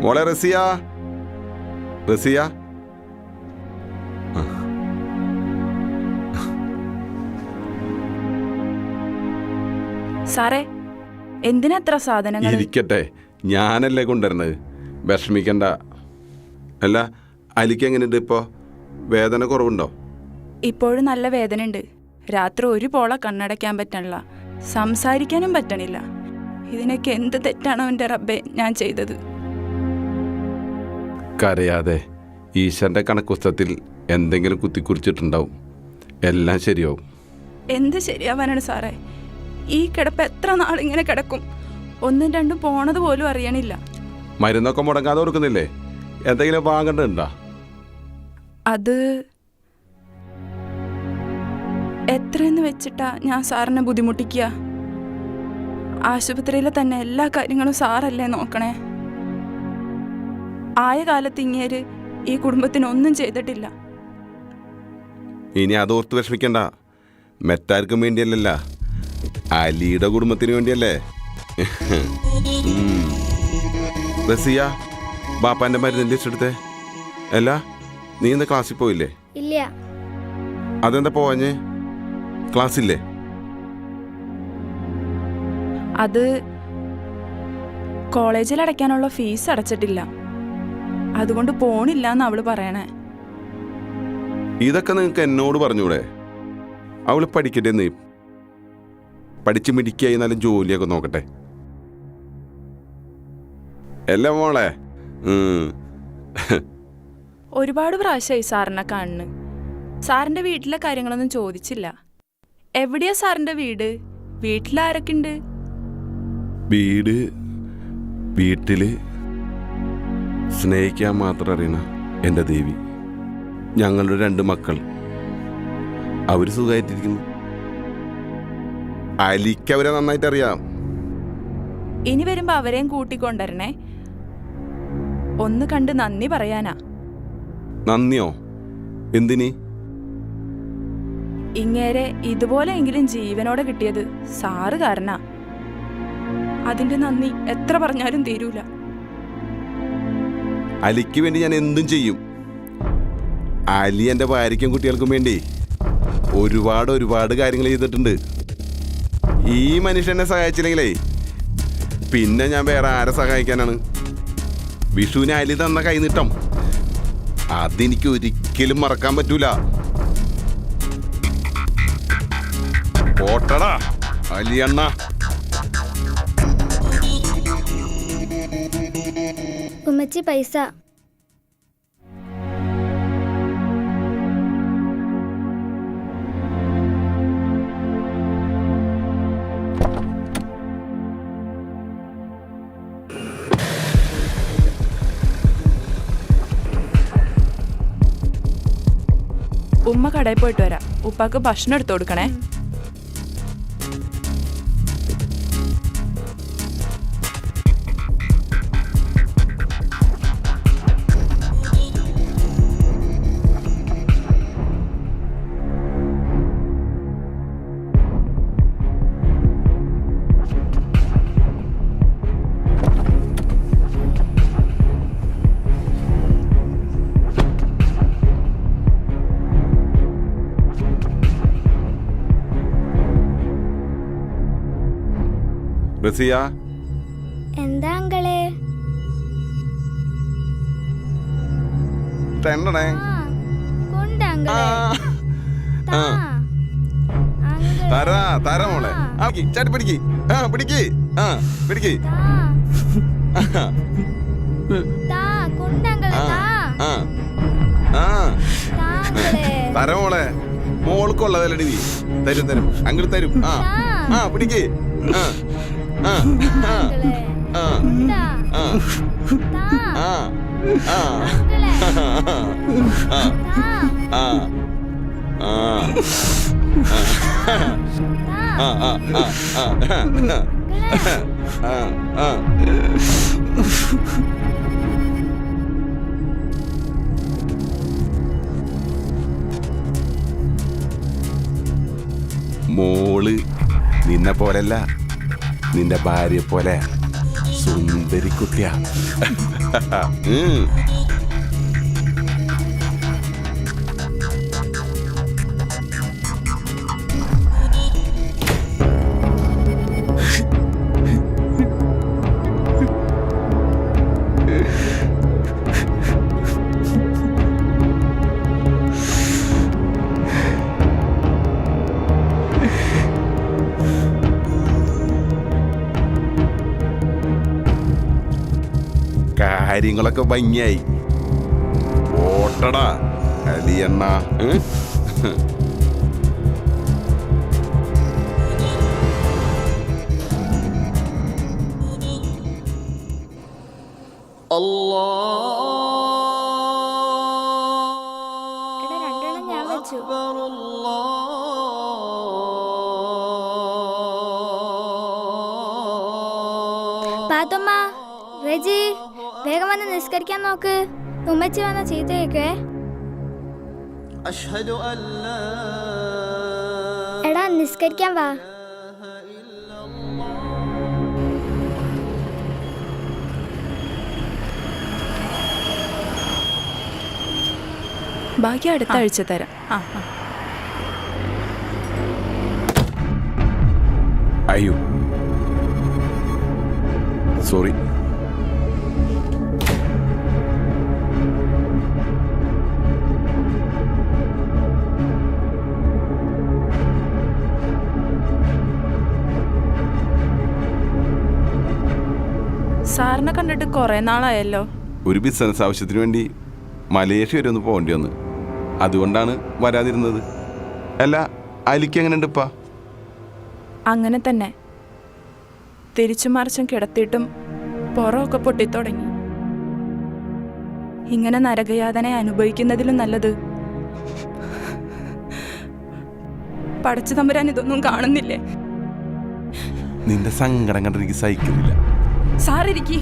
മോളെ റസിയ. റസിയ. സാറേ എന്തിനത്ര സാധനങ്ങൾ ഇരിക്കട്ടെ. ഞാനല്ലേ കൊണ്ടുവരണത് വിഷമിക്കണ്ട. അല്ല അലിക്ക് എങ്ങനെയുണ്ട് ഇപ്പോ? വേദന കുറവുണ്ടോ? ഇപ്പോഴും നല്ല വേദനയുണ്ട്. രാത്രി ഒരു പോള കണ്ണടയ്ക്കാൻ പറ്റണില്ല. സംസാരിക്കാനും പറ്റണില്ല. ഇതിനൊക്കെ എന്ത് തെറ്റാണോ എന്റെ റബ്ബെ ഞാൻ ചെയ്തത്. കരയാതെ ഈശ്വരന്റെ കണക്കുസ്തത്തിൽ എന്തെങ്കിലും കുത്തിക്കുറിച്ചിട്ടുണ്ടാവും. എല്ലാം ശരിയാവും. എന്ത് ശരിയാവാനാണ് സാറേ? ഈ കിടപ്പ് എത്ര നാളിങ്ങനെ കിടക്കും? ഒന്നും രണ്ടും പോണത് പോലും അറിയണില്ല. മരുന്നൊക്കെ മുടങ്ങാതെ കൊടുക്കുന്നില്ലേ? എന്തെങ്കിലും വാങ്ങേണ്ടതുണ്ടോ? അത് എത്രയെന്ന് വെച്ചിട്ടാ ഞാൻ സാറിനെ ബുദ്ധിമുട്ടിക്കുക? ആശുപത്രിയിലെ തന്നെ എല്ലാ കാര്യങ്ങളും സാറല്ലേ നോക്കണേ? ആയ കാലത്ത് ഇങ്ങേര് ഈ കുടുംബത്തിന് ഒന്നും ചെയ്തിട്ടില്ല. ഇനി അത് ഓർത്ത് വിഷമിക്കണ്ട. മെറ്റാർക്കും വേണ്ടിയല്ലല്ല. അലിയുടെ കുടുംബത്തിന് വേണ്ടിയല്ലേ. റസിയ ബാപ്പാന്റെ മരുന്ന് ലിസ്റ്റ് എടുത്തേ? അല്ല നീ ഇന്ന് ക്ലാസ്സിൽ പോയില്ലേ? ഇല്ല. അതെന്താ പോവാഞ്ഞ്? ക്ലാസ്സില്ലേ? അത് കോളേജിൽ അടയ്ക്കാനുള്ള ഫീസ് അടച്ചിട്ടില്ല. അതുകൊണ്ട് പോണില്ല എന്ന് അവൾ പറയണേ. ഇതൊക്കെ നിങ്ങൾക്ക് എന്നോട് പറഞ്ഞൂടെ അവൾ പഠിക്കട്ടെ നീ. പഠിച്ച് മിടിക്കായി നല്ല ജോലിയൊക്കെ നോക്കട്ടെ. എല്ലാം മോളെ ഒരുപാട് പ്രാവശ്യമായി സാറിനെ കാണുന്നു. സാറിന്റെ വീട്ടിലെ കാര്യങ്ങളൊന്നും ചോദിച്ചില്ല. എവിടെയാ സാറിന്റെ വീട്? വീട്ടിലാരൊക്കെ ഉണ്ട് വീട് വീട്ടിൽ സ്നേഹിക്കാൻ മാത്രം അറിയണ എന്റെ ദേവി. ഞങ്ങളുടെ രണ്ട് മക്കൾ. അവർ സുഖമായിട്ടിരിക്കുന്നു അലിക്ക് അവരെ നന്നായിട്ട് അറിയാം ഇനി വരുമ്പോ അവരെയും കൂട്ടിക്കൊണ്ടരണേ ഒന്ന് കണ്ട് നന്ദി പറയാനാ. നന്ദിയോ? എന്തിനി? ഇങ്ങേരെ ഇതുപോലെയെങ്കിലും ജീവനോടെ കിട്ടിയത് സാറ് കാരണ അതിന്റെ നന്ദി എത്ര പറഞ്ഞാലും തീരൂല. അലിക്ക് വേണ്ടി ഞാൻ എന്തും ചെയ്യും. അലി എന്റെ ഭാര്യയ്ക്കും കുട്ടികൾക്കും വേണ്ടി ഒരുപാട് ഒരുപാട് കാര്യങ്ങൾ ചെയ്തിട്ടുണ്ട്. ഈ മനുഷ്യനെ സഹായിച്ചില്ലെങ്കിലേ പിന്നെ ഞാൻ വേറെ ആരെ സഹായിക്കാനാണ്? വിഷുവിന് അലി തന്ന കൈനീട്ടം അതെനിക്ക് ഒരിക്കലും മറക്കാൻ പറ്റൂല. പോട്ടടാ അലിയണ്ണ. ഉമ്മച്ചി പൈസ. ഉമ്മ കടയിൽ പോയിട്ട് വരാം. ഉപ്പാക്ക് ഭക്ഷണം എടുത്തു കൊടുക്കണേ. റസിയ എന്താ അങ്കളെ? തെണ്ടണേ. തരാ തരാ മോളെ. ചാട്ടി പിടിക്ക്, ആ പിടിക്ക്. ആ പിടിക്ക്. തരാ മോളെ. മോൾക്കുള്ളതല്ലടി തരും തരും. അങ്ങോട്ട് തരും. ആ. ആ പിടിക്ക്. ആ. മോൾ നിന്നെ പോലല്ല. നിന്റെ ഭാര്യ പോലെ സുന്ദരി കാര്യങ്ങളൊക്കെ ഭംഗിയായി. ഓട്ടടാ അലിയണ്ണ. നോക്ക്. ഉമ്മച്ചി വന്ന ചീത്തയൊക്കെ എടാ നിസ്കരിക്കാൻ വാ. ബാക്കി അടുത്ത ആഴ്ച തരാം. അയ്യോ. സോറി സാറിനെ കണ്ടിട്ട് കുറെ നാളായല്ലോ. ഒരു ബിസിനസ് ആവശ്യത്തിന് വേണ്ടി മലേഷ്യ വരെ ഒന്ന് പോകേണ്ടി വന്നു. അതുകൊണ്ടാണ് വരാതിരുന്നത്. അല്ല അലിക്ക് എങ്ങനെ ഉണ്ടിപ്പാ അങ്ങനെ തന്നെ. തിരിച്ചു മറിച്ചും കിടത്തിയിട്ടും പുറമൊക്കെ പൊട്ടിത്തുടങ്ങി. ഇങ്ങനെ നരകയാതന അനുഭവിക്കുന്നതിലും നല്ലത്. പടച്ചു തമ്പുരാൻ ഇതൊന്നും കാണുന്നില്ലേ? നിന്റെ സങ്കടം കണ്ടെനിക്ക് സഹിക്കുന്നില്ല. സാറിരിക്കി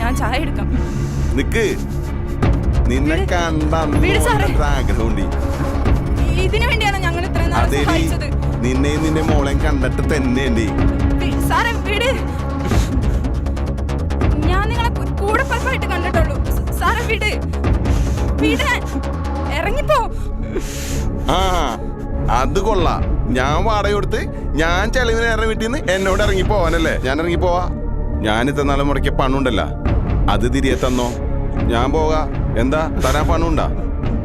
ഞാൻ ചായ എടുക്കാം. നിക്ക്. നിന്നെ ആഗ്രഹമുണ്ട് ഇതിനു വേണ്ടിയാണ് ഞങ്ങൾ ഇത്ര സഹായിച്ചത്. നിന്നെയും നിന്റെ മോളെയും കണ്ടിട്ട് തന്നെ സാറേ വീട്. ഞാൻ നിങ്ങളെ കൂടെ പലപ്പായിട്ട് കണ്ടിട്ടുള്ളൂ. സാറേ വീട്. വീട് ഇറങ്ങിപ്പോ. ആ അത് കൊള്ളാം. ഞാൻ വാടക കൊടുത്ത് ഞാൻ ചെലവിന് ഇറങ്ങി വീട്ടിൽ നിന്ന് എന്നോട് ഇറങ്ങി പോവാനല്ലേ ഞാൻ ഇറങ്ങി പോവാ ഞാൻ നിലമുറയ്ക്ക് പണുണ്ടല്ല അത് തിരികെ തന്നോ? ഞാൻ പോകാ. എന്താ? തരാൻ പണുണ്ടാ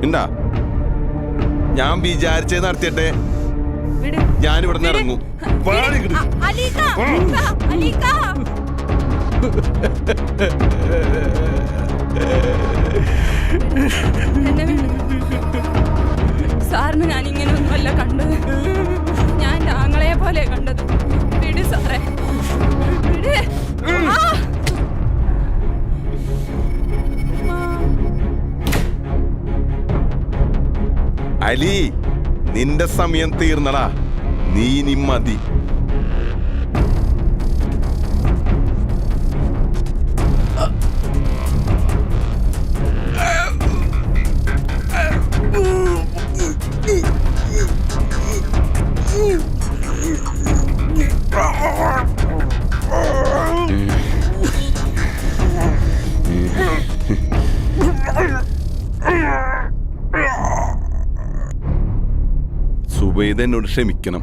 ഉണ്ടാ ഞാൻ വിചാരിച്ചേ നടത്തിയട്ടെ. ഞാനിവിടെ ഞാൻ ഇവിടെ നിന്ന് ഇറങ്ങും. സാറിന് ഞാൻ ഇങ്ങനെ ഒന്നുമല്ല കണ്ടത്. ഞാൻ ആങ്ങളെ പോലെ കണ്ടത്. വിട് സാറേ. വിട്. അലി നിന്റെ സമയം തീർന്നടാ. നീ ഇനി എന്നോട് ക്ഷമിക്കണം.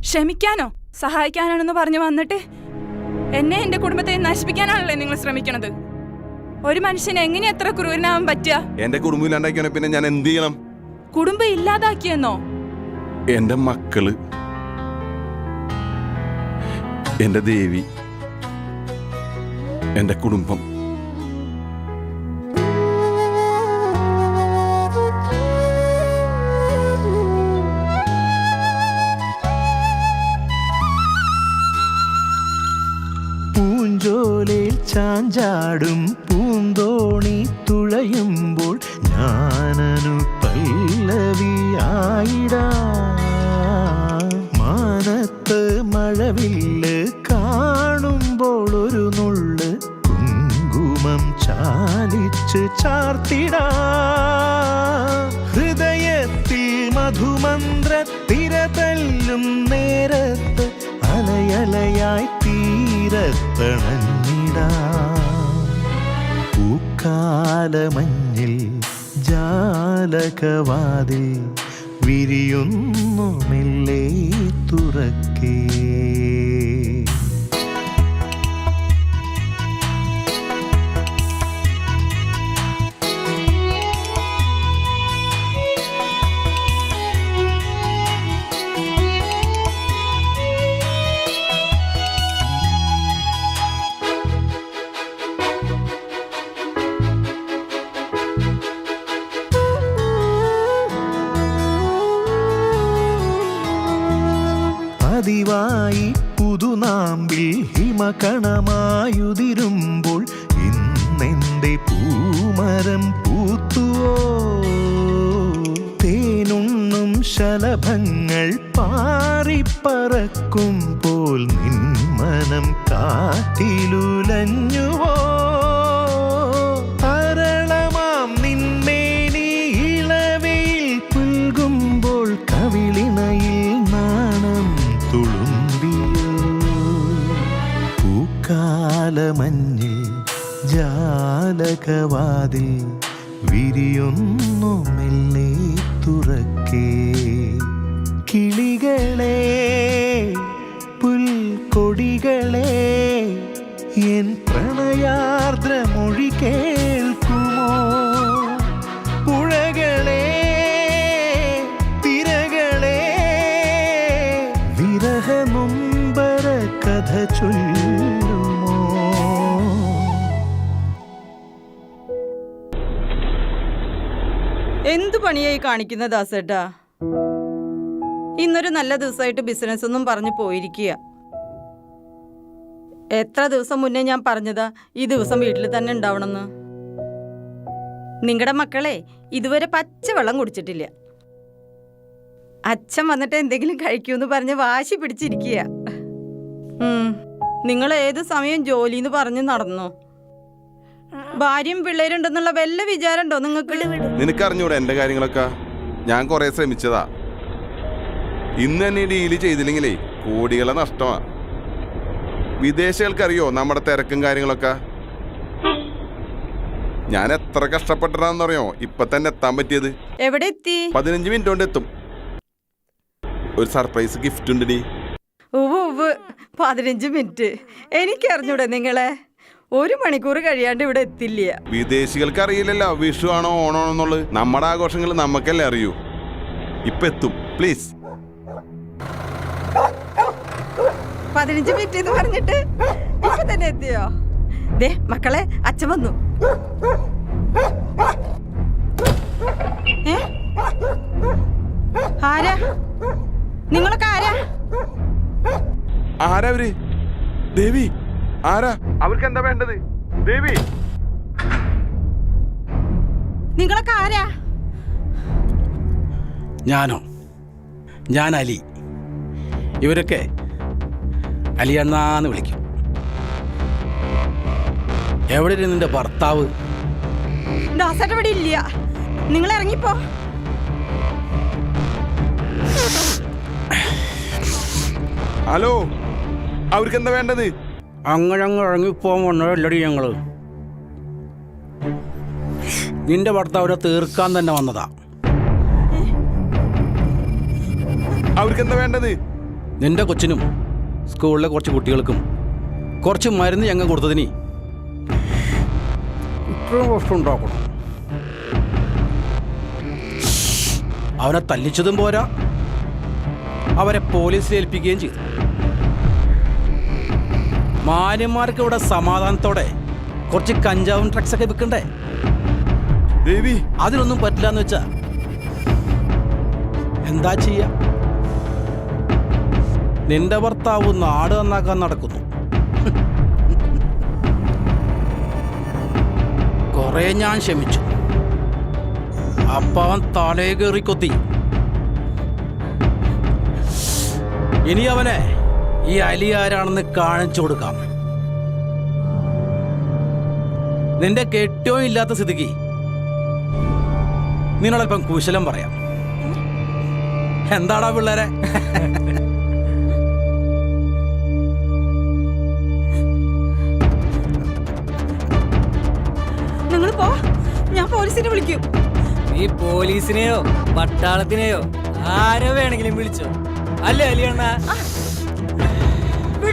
ക്ഷമിക്കാനോ? സഹായിക്കാനാണെന്ന് പറഞ്ഞു വന്നിട്ട് എന്നെ എന്റെ കുടുംബത്തെ നശിപ്പിക്കാനാണല്ലേ നിങ്ങൾ ശ്രമിക്കണത്? ഒരു മനുഷ്യന് എങ്ങനെ എത്ര ക്രൂരനാവാൻ പറ്റുക? എന്റെ കുടുംബം ഇല്ലാണ്ടാക്കിയാൽ പിന്നെ ഞാൻ എന്ത് ചെയ്യണം? കുടുംബം ഇല്ലാതാക്കിയെന്നോ? എന്റെ മക്കൾ എന്റെ ദേവി എന്റെ കുടുംബം. ചാഞ്ചാടും പൂന്തോണി തുളയുമ്പോൾ ഞാനനു പല്ലവിയായിടാ. മാനത്ത് മഴവില്ല് കാണുമ്പോൾ ഒരു നുള്ള് കുങ്കുമം ചാലിച്ച് ചാർത്തിടാ. ഹൃദയത്തിൽ മധുമന്ത്ര തിരതല്ലും നേരത്ത് അലയലയായി തീരത്തണ പൂക്കാലമഞ്ഞിൽ ജാലകവാതിൽ വിരിയുന്നു മെല്ലെ തുറക്കേ കാറ്റിലുലഞ്ഞുവോ അരളമാം നിന്മേനി ഇളവയിൽ പുൽകുമ്പോൾ കവിളിണയിൽ നാണം തുളുമ്പിയോ? പൂക്കാലമഞ്ഞിൽ ജാലകവാതിൽ വിരിയൊന്നു മെല്ലെ തുറക്കേ. എന്ത് പണിയായി കാണിക്കുന്ന ദാസേട്ടാ? ഇന്നൊരു നല്ല ദിവസമായിട്ട് ബിസിനസ് ഒന്നും പറഞ്ഞു പോയിരിക്കുക. എത്ര ദിവസം മുന്നേ ഞാൻ പറഞ്ഞതാ ഈ ദിവസം വീട്ടിൽ തന്നെ ഉണ്ടാവണമെന്ന്? നിങ്ങളുടെ മക്കളെ ഇതുവരെ പച്ചവെള്ളം കുടിച്ചിട്ടില്ല. അച്ഛൻ വന്നിട്ട് എന്തെങ്കിലും കഴിക്കൂന്ന് പറഞ്ഞ് വാശി പിടിച്ചിരിക്കുക. നിങ്ങൾ ഏത് സമയം ജോലിന്ന് പറഞ്ഞ് നടന്നോ? ഭാര്യയും പിള്ളേരുണ്ടെന്നുള്ള വല്ല വിചാരമുണ്ടോ നിങ്ങൾക്ക്? നിനക്കറിഞ്ഞൂടെ എന്റെ കാര്യങ്ങളൊക്കെ? ഞാൻ കുറേ ശ്രമിച്ചതാ. ഇന്ന് തന്നെ ഡീൽ ചെയ്തില്ലെങ്കിലേ കോടികളെ നഷ്ടമാ. വിദേശികൾക്കറിയോ നമ്മുടെ തിരക്കും കാര്യങ്ങളൊക്കെ? ഞാൻ എത്ര കഷ്ടപ്പെട്ടിട്ടാണെന്നറിയോ? ഇപ്പൊ തന്നെ എത്താൻ പറ്റിയത്. എവിടെ എത്തി? പതിനഞ്ച് മിനിറ്റ് കൊണ്ട് എത്തും. ഒരു സർപ്രൈസ് ഗിഫ്റ്റ് ഉണ്ട് നീ പതിനഞ്ച് മിനിറ്റ് എനിക്കറിഞ്ഞൂടെ നിങ്ങളെ. ഒരു മണിക്കൂർ കഴിയാണ്ട് ഇവിടെ എത്തില്ല? വിദേശികൾക്ക് അറിയില്ലല്ലോ വിഷു ആണോ ഓണോ എന്നുള്ളത്. നമ്മുടെ ആഘോഷങ്ങൾ നമുക്കല്ലേ അറിയൂ. ഇപ്പൊ എത്തും. പ്ലീസ് പതിനഞ്ച് മിനിറ്റ് എന്ന് പറഞ്ഞിട്ട് ഇപ്പൊ തന്നെ എത്തിയോ? ദേ മക്കളെ അച്ഛൻ വന്നു. ആരാ? നിങ്ങളൊക്കെ ആരാ? ആരാ ദേവി. ആരാ? അവർക്ക് എന്താ വേണ്ടത്? ദേവി! നിങ്ങളൊക്കെ ആരാ? ഞാനോ? ഞാൻ അലി. ഇവരൊക്കെ അലിയണ്ണാന്ന് വിളിക്കും. എവിടെ നിന്റെ ഭർത്താവ്? ദാസേട്ട ഇവിടെ ഇല്ല. നിങ്ങൾ ഇറങ്ങിപ്പോ. ഹലോ അവർക്ക് എന്താ വേണ്ടത്? അങ്ങഴങ്ങ് ഇറങ്ങിപ്പോകാൻ വന്നതല്ലടി ഞങ്ങൾ നിന്റെ ഭർത്താവിനെ തീർക്കാൻ തന്നെ വന്നതാ. അവർക്ക് എന്താ വേണ്ടത്? നിന്റെ കൊച്ചിനും സ്കൂളിലെ കുറച്ച് കുട്ടികൾക്കും കുറച്ച് മരുന്ന് ഞങ്ങൾ കൊടുത്തതിന് ഇത്രയും കഷ്ടം ഉണ്ടാക്കണം. അവനെ തല്ലിച്ചതും പോരാ. അവരെ പോലീസിൽ ഏൽപ്പിക്കുകയും ചെയ്തു. മാന്യന്മാർക്ക് ഇവിടെ സമാധാനത്തോടെ കുറച്ച് കഞ്ചാവും ഡ്രഗ്സ് ഒക്കെ വിൽക്കണ്ടേ? ദേവി. അതിനൊന്നും പറ്റില്ല എന്ന് വെച്ചാ എന്താ ചെയ്യ? നിന്റെ ഭർത്താവ് നാട് നന്നാക്കാൻ നടക്കുന്നു. കുറെ ഞാൻ ക്ഷമിച്ചു. അപ്പവൻ തലേ കയറി കൊത്തി. ഇനി അവനെ ഈ അലി ആരാണെന്ന് കാണിച്ചു കൊടുക്കാം. നിന്റെ കെട്ടോ ഇല്ലാത്ത സ്ഥിതിക്ക് നിന്നോടൊപ്പം കുശലം പറയാം. എന്താടാ പിള്ളേരെ? നിങ്ങൾ പോ. ഞാൻ പോലീസിനെ വിളിക്കും. നീ പോലീസിനെയോ പട്ടാളത്തിനെയോ ആരോ വേണമെങ്കിലും വിളിച്ചോ. അല്ലേ അലിയണ്ണ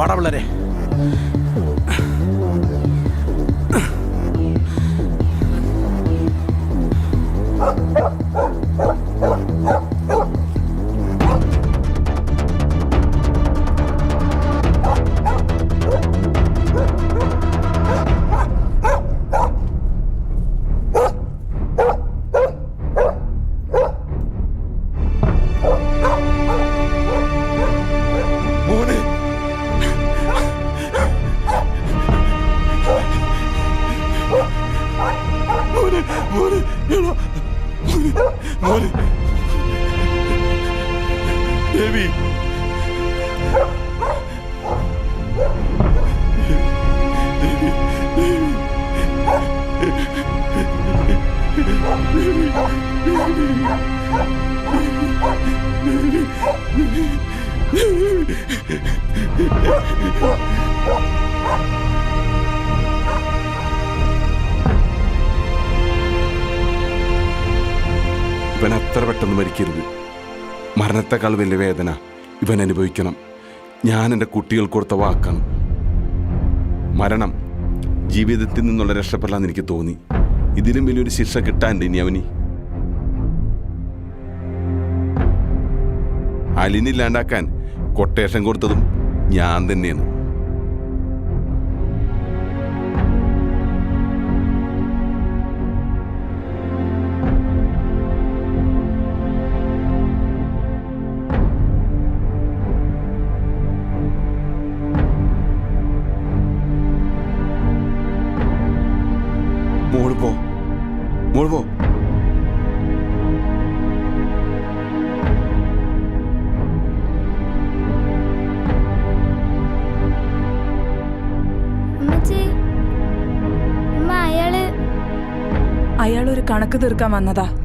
വാടാ പിള്ളേരെ. ദേവി ദേവി ഇവൻ അത്ര പെട്ടെന്ന് മരിക്കരുത്. മരണത്തെക്കാൾ വലിയ വേദന ഇവൻ അനുഭവിക്കണം. ഞാൻ എന്റെ കുട്ടികൾക്ക് കൊടുത്ത വാക്കാണ്. മരണം ജീവിതത്തിൽ നിന്നുള്ള രക്ഷപ്പെടാൻ എനിക്ക് തോന്നി. ഇതിലും വലിയൊരു ശിക്ഷ കിട്ടാണ്ട് ഇനി അവനി. അലിനില്ലാണ്ടാക്കാൻ കൊട്ടേഷൻ കൊടുത്തതും ഞാൻ തന്നെയാണ്. കണക്ക് തീർക്കാൻ വന്നതാ ഇക്ക